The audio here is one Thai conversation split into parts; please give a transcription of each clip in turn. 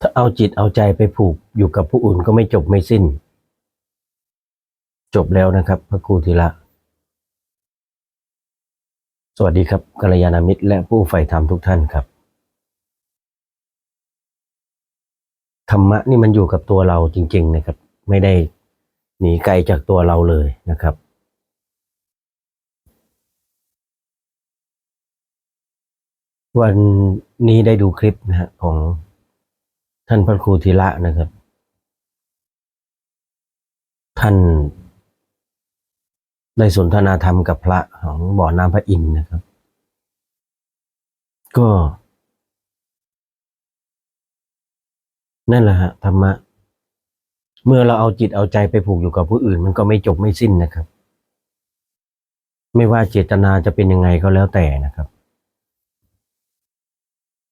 ถ้าเอาจิตเอาใจไปผูกอยู่กับผู้อื่นก็ไม่จบไม่สิ้น จบแล้วนะครับ พระครูธีระสวัสดีครับกัลยาณมิตร และผู้ใฝ่ธรรมทุกท่านครับ ธรรมะนี่มันอยู่กับตัวเราจริง ๆ นะครับ ไม่ได้หนีไกลจากตัวเราเลยนะครับ วันนี้ได้ดูคลิปนะฮะของ ท่านพระครูธีระนะครับ ท่านได้สนทนาธรรมกับพระของบ่อน้ำพระอินทร์นะครับ ก็ นั่นแหละฮะธรรมะ เมื่อเราเอาจิตเอาใจไปผูกอยู่กับผู้อื่น มันก็ไม่จบไม่สิ้นนะครับ ไม่ว่าเจตนาจะเป็นยังไงก็แล้วแต่นะครับ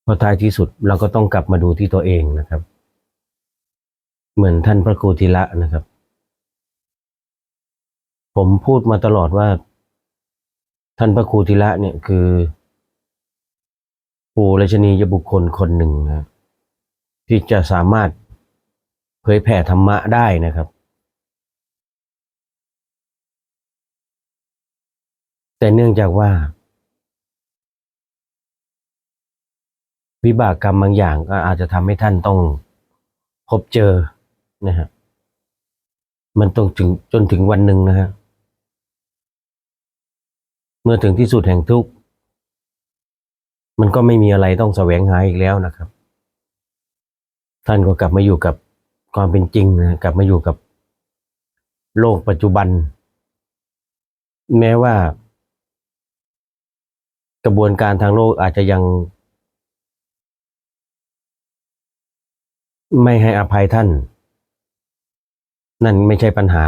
พราะท้ายที่สุดเราก็ต้องกลับมาดูที่ตัวเองนะครับ เหมือนท่านพระครูธีระนะครับ ผมพูดมาตลอดว่า ท่านพระครูธีระเนี่ยคือปู่รชนียบุคคลคนหนึ่งนะที่จะสามารถเผยแผ่ธรรมะได้นะครับ แต่เนื่องจากว่า วิบากกรรมบางอย่างก็อาจจะทำให้ท่านต้องพบเจอนะฮะมันต้องถึงจนถึงวันหนึ่งนะฮะเมื่อถึงที่สุดแห่งทุกข์มันก็ไม่มีอะไรต้องแสวงหาอีกแล้วนะครับ ท่านก็กลับมาอยู่กับความเป็นจริงนะกลับมาอยู่กับโลกปัจจุบัน แม้ว่ากระบวนการทางโลกอาจจะยัง ไม่ให้อภัยท่าน นั่นไม่ใช่ปัญหา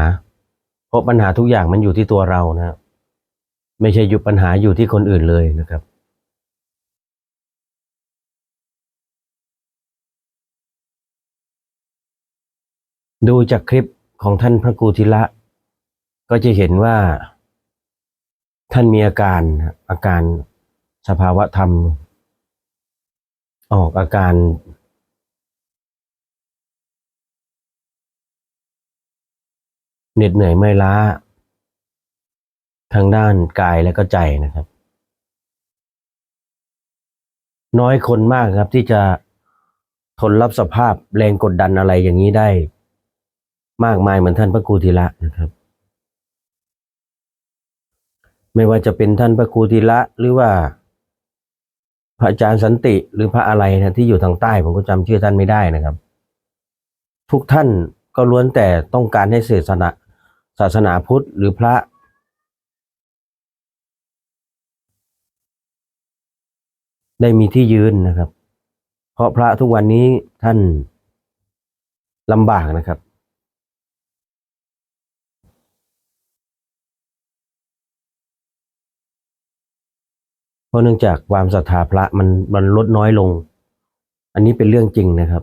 เพราะปัญหาทุกอย่างมันอยู่ที่ตัวเรานะไม่ใช่อยู่ปัญหาอยู่ที่คนอื่นเลยนะครับดูจากคลิปของท่านพระครูธิระก็จะเห็นว่า ท่านมีอาการอาการสภาวะธรรม ออกอาการ เหน็ดเหนื่อยไม่ล้า ทางด้านกายและก็ใจนะครับ น้อยคนมากครับที่จะทนรับสภาพแรงกดดันอะไรอย่างนี้ได้ มากมายเหมือนท่านพระครูธีระนะครับ ไม่ว่าจะเป็นท่านพระครูธีระหรือว่า พระอาจารย์สันติหรือพระอะไรนะที่อยู่ทางใต้ผมก็จำชื่อท่านไม่ได้นะครับ ทุกท่านก็ล้วนแต่ต้องการให้ศาสนา ศาสนาพุทธหรือพระ ได้มีที่ยืนนะครับ เพราะพระทุกวันนี้ท่านลำบากนะครับ เพราะเนื่องจากความศรัทธาพระมันมันลดน้อยลง อันนี้เป็นเรื่องจริงนะครับ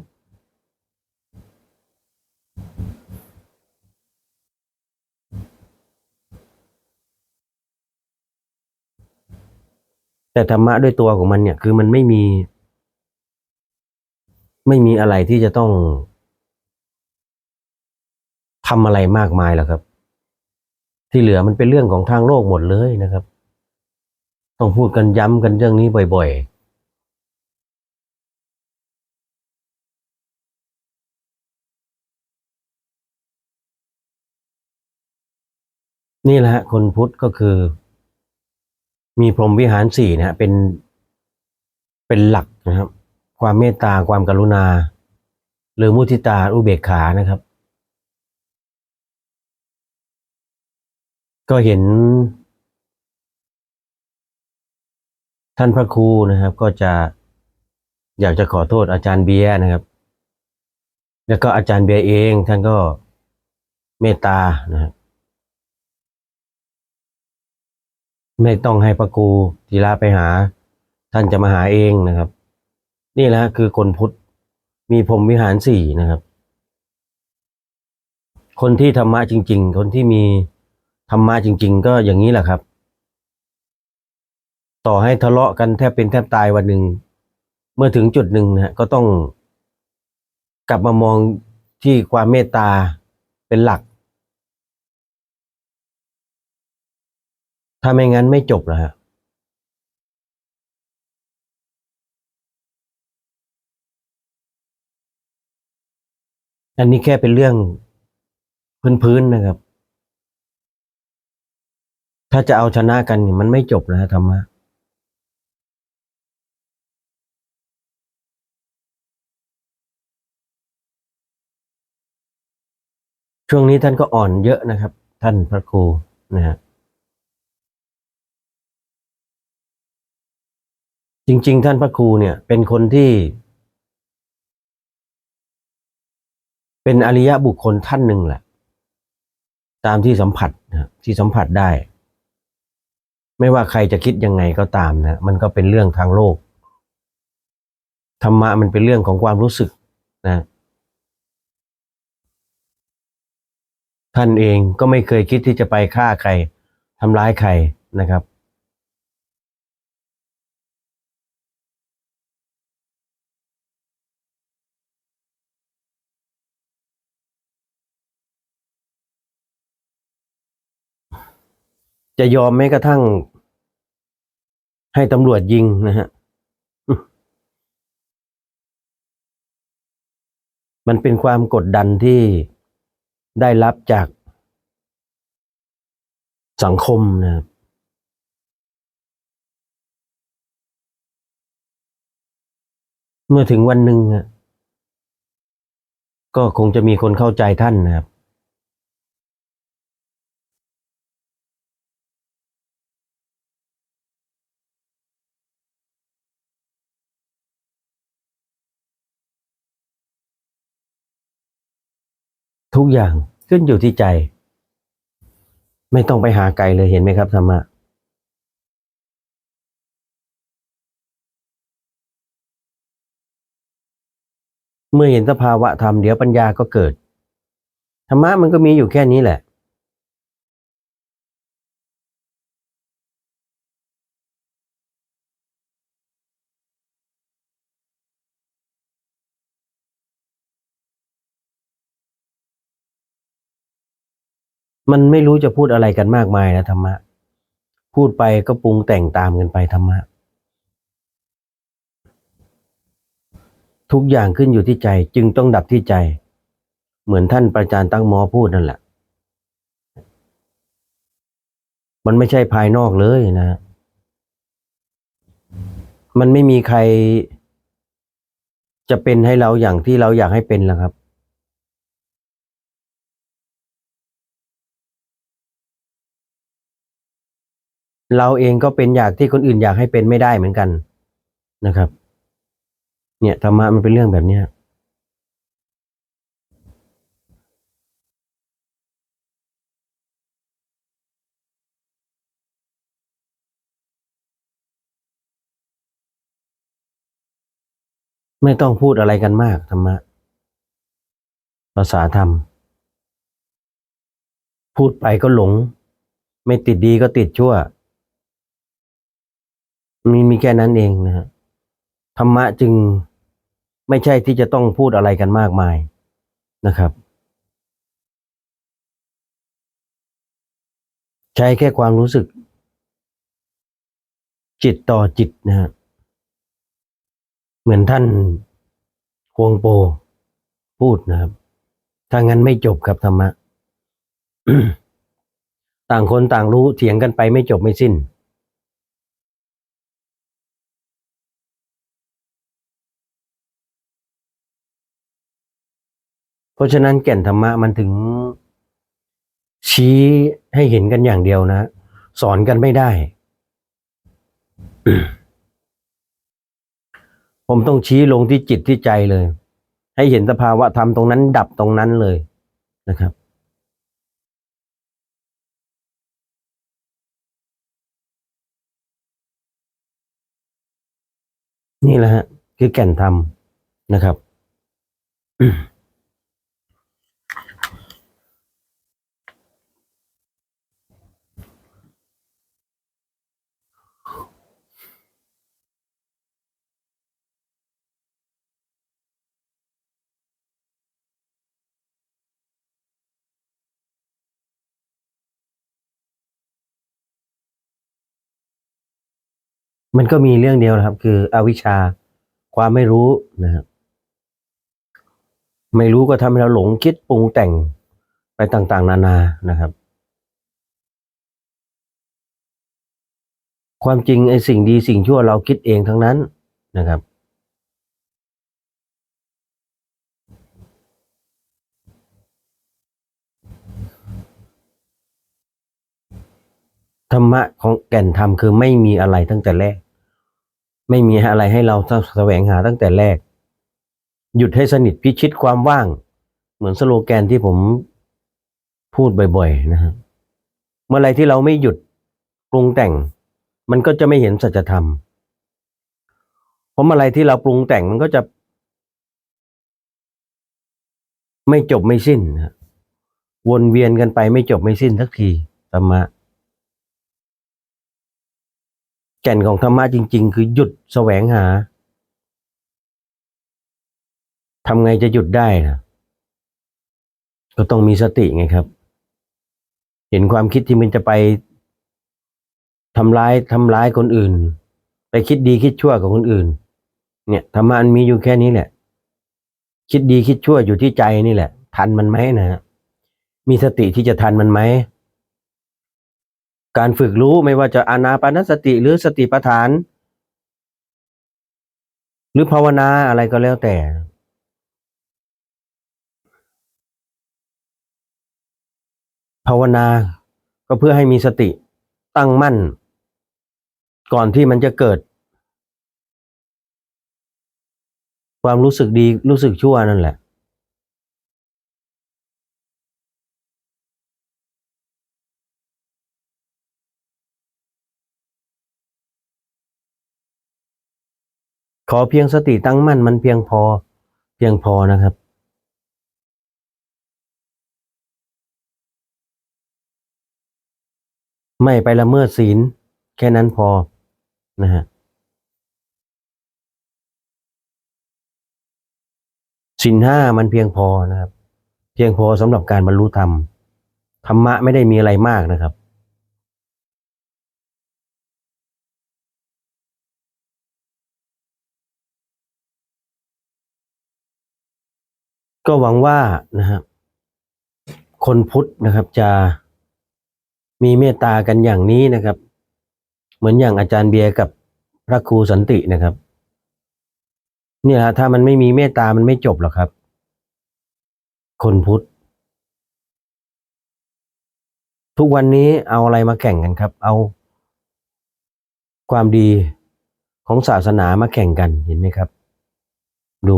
แต่ธรรมะด้วยตัวของมันเนี่ย คือมันไม่มี ไม่มีอะไรที่จะต้องทำอะไรมากมายหรอกครับ ที่เหลือมันเป็นเรื่องของทางโลกหมดเลยนะครับ ต้องพูดกันย้ำกันเรื่องนี้บ่อย ๆนี่แหละฮะคนพุทธก็คือ มีพรหมวิหารสี่นะฮะเป็น เป็นหลักนะครับ ความเมตตาความกรุณา หรือมุทิตาอุเบกขานะครับ ก็เห็น ท่านพระครูนะครับ ก็จะอยากจะขอโทษอาจารย์เบียร์นะครับ แล้วก็อาจารย์เบียร์เองท่านก็เมตตานะครับ ไม่ต้องให้พระครูทีละไปหา ท่านจะมาหาเองนะครับ นี่แหละคือคนพุทธมีพรมวิหารสี่นะครับ คนที่ธรรมะจริง ๆ คนที่มีธรรมะจริง ๆ ก็อย่างนี้แหละครับ ต่อให้ทะเลาะกันแทบเป็นแทบตายวันหนึ่งเมื่อถึงจุดหนึ่งนะก็ต้องกลับมามองที่ความเมตตาเป็นหลัก ถ้าไม่งั้นไม่จบแล้วฮะอันนี้แค่เป็นเรื่องพื้นๆนะครับ ถ้าจะเอาชนะกันมันไม่จบนะฮะธรรมะช่วงนี้ท่านก็อ่อนเยอะนะครับ ท่านพระครูนะฮะ จริง ๆ ท่านพระครูเนี่ยเป็นคนที่ เป็นอริยะบุคคลท่านหนึ่งแหละ ตามที่สัมผัสนะที่สัมผัสได้ ไม่ว่าใครจะคิดยังไงก็ตามนะมันก็เป็นเรื่องทางโลกธรรมะมันเป็นเรื่องของความรู้สึกนะ ท่านเองก็ไม่เคยคิดที่จะไปฆ่าใครทำร้ายใครนะครับ จะยอมแม้กระทั่ง ให้ตำรวจยิงนะฮะ มันเป็นความกดดันที่ได้รับจากสังคมนะครับเมื่อถึงวันหนึ่งอะก็คงจะมีคนเข้าใจท่านนะครับ กอย่างขึ้นอยู่ที่ใจ ไม่ต้องไปหาไกลเลยเห็นไหมครับธรรมะเมื่อเห็นสภาวะธรรมเดี๋ยวปัญญาก็เกิดธรรมะมันก็มีอยู่แค่นี้แหละ มันไม่รู้จะพูดอะไรกันมากมายนะธรรมะ พูดไปก็ปรุงแต่งตามกันไปธรรมะ ทุกอย่างขึ้นอยู่ที่ใจจึงต้องดับที่ใจ เหมือนท่านประจารย์ตั้งหมอพูดนั่นแหละ มันไม่ใช่ภายนอกเลยนะ มันไม่มีใครจะเป็นให้เราอย่างที่เราอยากให้เป็นแล้วครับ เราเองก็เป็นอยากที่คนอื่นอยากให้เป็นไม่ได้เหมือนกันนะครับ เนี่ยธรรมะมันเป็นเรื่องแบบเนี้ยไม่ต้องพูดอะไรกันมากธรรมะภาษาธรรม พูดไปก็หลง ไม่ติดดีก็ติดชั่ว มีมีแค่นั้นเองนะฮะธรรมะจึงไม่ใช่ที่จะต้องพูดอะไรกันมากมายนะครับ ใช้แค่ความรู้สึก จิตต่อจิตนะฮะเหมือนท่านฮวงโปพูดนะครับ ถ้างั้นไม่จบครับธรรมะ ต่างคนต่างรู้เถียงกันไปไม่จบไม่สิ้น เพราะฉะนั้นแก่นธรรมะมันถึง ชี้ให้เห็นกันอย่างเดียวนะ สอนกันไม่ได้ ผมต้องชี้ลงที่จิตที่ใจเลย ให้เห็นสภาวะธรรมตรงนั้น ดับตรงนั้นเลยนะครับนี่แหละฮะคือแก่นธรรมนะครับ มันก็มีเรื่องเดียวนะครับ คืออวิชชาความไม่รู้นะครับไม่รู้ก็ทำให้เราหลงคิดปรุงแต่งไปต่างๆ นานานะครับ ความจริงไอ้สิ่งดีสิ่งชั่วเราคิดเองทั้งนั้นนะครับ ธรรมะของแก่นธรรมคือไม่มีอะไรตั้งแต่แรก ไม่มีอะไรให้เราแสวงหาตั้งแต่แรก หยุดให้สนิทพิชิตความว่าง เหมือนสโลแกนที่ผมพูดบ่อยๆนะครับเมื่อไรที่เราไม่หยุดปรุงแต่ง มันก็จะไม่เห็นสัจธรรมเพราะเมื่อไรที่เราปรุงแต่งมันก็จะ ไม่จบไม่สิ้นวนเวียนกันไปไม่จบไม่สิ้นสักทีธรรมะ แก่นของธรรมะจริง ๆ คือหยุดแสวงหาทำไงจะหยุดได้นะก็ต้องมีสติไงครับ เห็นความคิดที่มันจะไปทำร้ายทำร้ายคนอื่น ไปคิดดีคิดชั่วกับคนอื่น เนี่ยธรรมะมันมีอยู่แค่นี้แหละ คิดดีคิดชั่วอยู่ที่ใจนี่แหละ ทันมันไหมนะฮะมีสติที่จะทันมันไหม การฝึกรู้ไม่ว่าจะอานาปานสติหรือสติปัฏฐาน หรือภาวนาอะไรก็แล้วแต่ ภาวนาก็เพื่อให้มีสติตั้งมั่น ก่อนที่มันจะเกิด ความรู้สึกดีรู้สึกชั่วนั่นแหละ ขอเพียงสติตั้งมั่นมันเพียงพอ เพียงพอนะครับไม่ไปละเมิดศีล แค่นั้นพอนะฮะศีลห้ามันเพียงพอนะครับ เพียงพอสำหรับการบรรลุธรรม ธรรมะไม่ได้มีอะไรมากนะครับ ก็หวังว่านะครับคนพุทธนะครับจะมีเมตตากันอย่างนี้นะครับ เหมือนอย่างอาจารย์เบียร์กับพระครูสันตินะครับ เนี่ยฮะถ้ามันไม่มีเมตตามันไม่จบหรอกครับ คนพุทธทุกวันนี้เอาอะไรมาแข่งกันครับ เอาความดีของศาสนามาแข่งกันเห็นไหมครับ ดู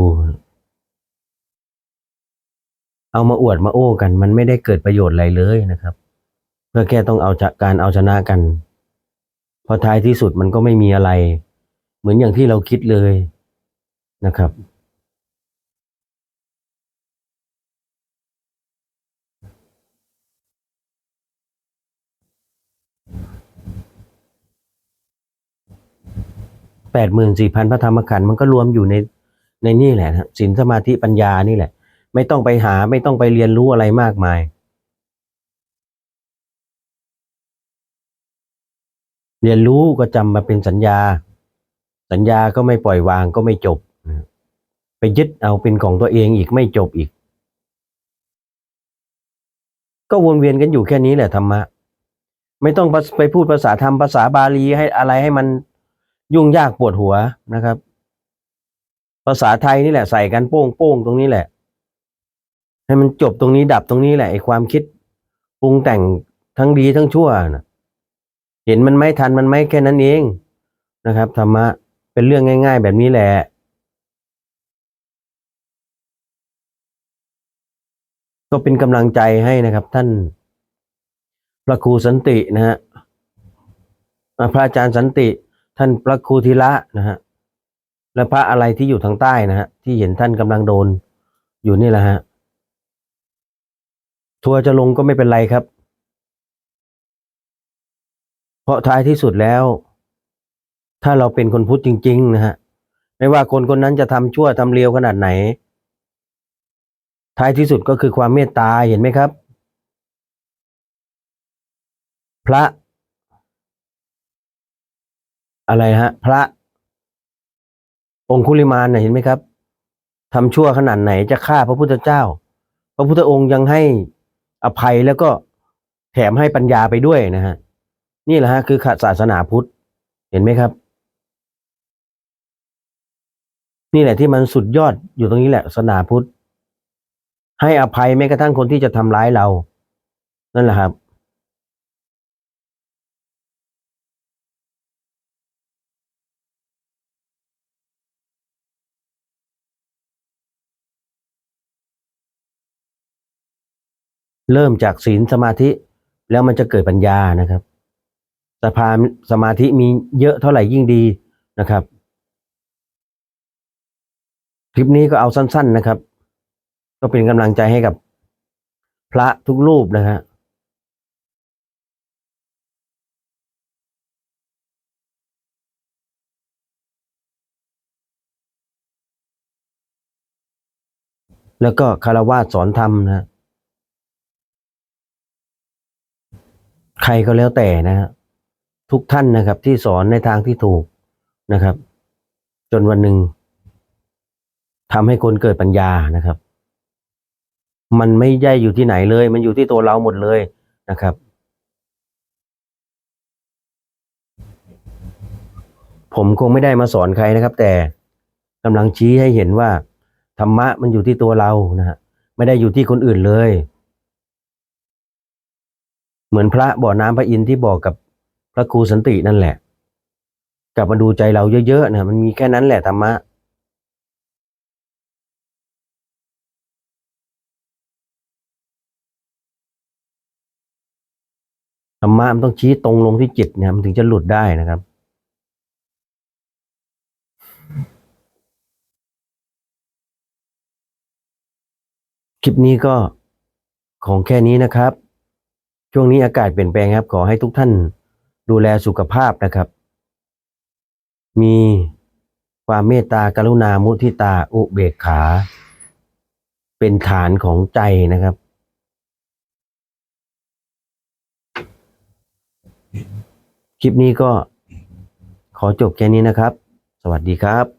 เอามาอวดมาโอ้กัน มันไม่ได้เกิดประโยชน์อะไรเลยนะครับ เพื่อแค่ต้องเอาจากการเอาชนะกันพอท้ายที่สุดมันก็ไม่มีอะไร เหมือนอย่างที่เราคิดเลยนะครับแปดหมื่นสี่พันพระธรรมขันธ์มันก็รวมอยู่ในในนี่แหละนะศีลสมาธิปัญญานี่แหละ ไม่ต้องไปหาไม่ต้องไปเรียนรู้อะไรมากมาย เรียนรู้ก็จำมาเป็นสัญญา สัญญาก็ไม่ปล่อยวางก็ไม่จบ ไปยึดเอาเป็นของตัวเองอีกไม่จบอีก ก็วนเวียนกันอยู่แค่นี้แหละธรรมะไม่ต้องไปพูดภาษาธรรมภาษาบาลีให้อะไรให้มันยุ่งยากปวดหัวนะครับ ภาษาไทยนี่แหละใส่กันโป้งโป้งตรงนี้แหละ ให้มันจบตรงนี้ดับตรงนี้แหละไอ้ความคิดปรุงแต่งทั้งดีทั้งชั่วนะเห็นมันไม่ทันมันไม่แค่นั้นเองนะครับธรรมะเป็นเรื่องง่าย ๆ แบบนี้แหละก็เป็นกำลังใจให้นะครับ ท่านพระครูสันตินะฮะพระอาจารย์สันติ ท่านพระครูธีระนะฮะและพระอะไรที่อยู่ทางใต้นะฮะที่เห็นท่านกำลังโดนอยู่นี่แหละฮะ ทัวร์จะลงก็ไม่เป็นไรครับ เพราะท้ายที่สุดแล้ว ถ้าเราเป็นคนพุทธจริง ๆ นะฮะ ไม่ว่าคนคนนั้นจะทำชั่วทำเลวขนาดไหน ท้ายที่สุดก็คือความเมตตาเห็นไหมครับ พระ อะไรฮะ พระ องคุลิมานนะเห็นไหมครับทำชั่วขนาดไหนจะฆ่าพระพุทธเจ้า พระพุทธองค์ยังให้ อภัยแล้วก็แถมให้ปัญญาไปด้วยนะฮะนี่แหละฮะคือศาสนาพุทธ เห็นไหมครับ นี่แหละที่มันสุดยอดอยู่ตรงนี้แหละศาสนาพุทธ ให้อภัยแม้กระทั่งคนที่จะทำร้ายเรา นั่นแหละครับ เริ่มจากศีลสมาธิแล้วมันจะเกิดปัญญานะครับสภาสมาธิมีเยอะเท่าไหร่ยิ่งดีนะครับ คลิปนี้ก็เอาสั้น ๆนะครับ ก็เป็นกำลังใจให้กับพระทุกรูปนะฮะแล้วก็คารวะสอนธรรมนะ ใค รก็แล้วแต่นะฮะทุกท่านนะครับที่สอนในทางที่ถูกนะครับ จนวันหนึ่งทำให้คนเกิดปัญญานะครับ มันไม่ได้อยู่ที่ไหนเลย มันอยู่ที่ตัวเราหมดเลยนะครับ ผมคงไม่ได้มาสอนใครนะครับ แต่กำลังชี้ให้เห็นว่าธรรมะมันอยู่ที่ตัวเรานะฮะไม่ได้อยู่ที่คนอื่นเลย เหมือนพระบ่อน้ำพระอินทร์ที่บอกกับพระครูสันตินั่นแหละ กลับมาดูใจเราเยอะๆนะมันมีแค่นั้นแหละธรรมะธรรมะมันต้องชี้ตรงลงที่จิตเนี่ยมันถึงจะหลุดได้นะครับคลิปนี้ก็ของแค่นี้นะครับ ช่วงนี้อากาศเปลี่ยนแปลงครับ ขอให้ทุกท่านดูแลสุขภาพนะครับ มีความเมตตากรุณามุทิตาอุเบกขา เป็นฐานของใจนะครับ คลิปนี้ก็ขอจบแค่นี้นะครับ สวัสดีครับ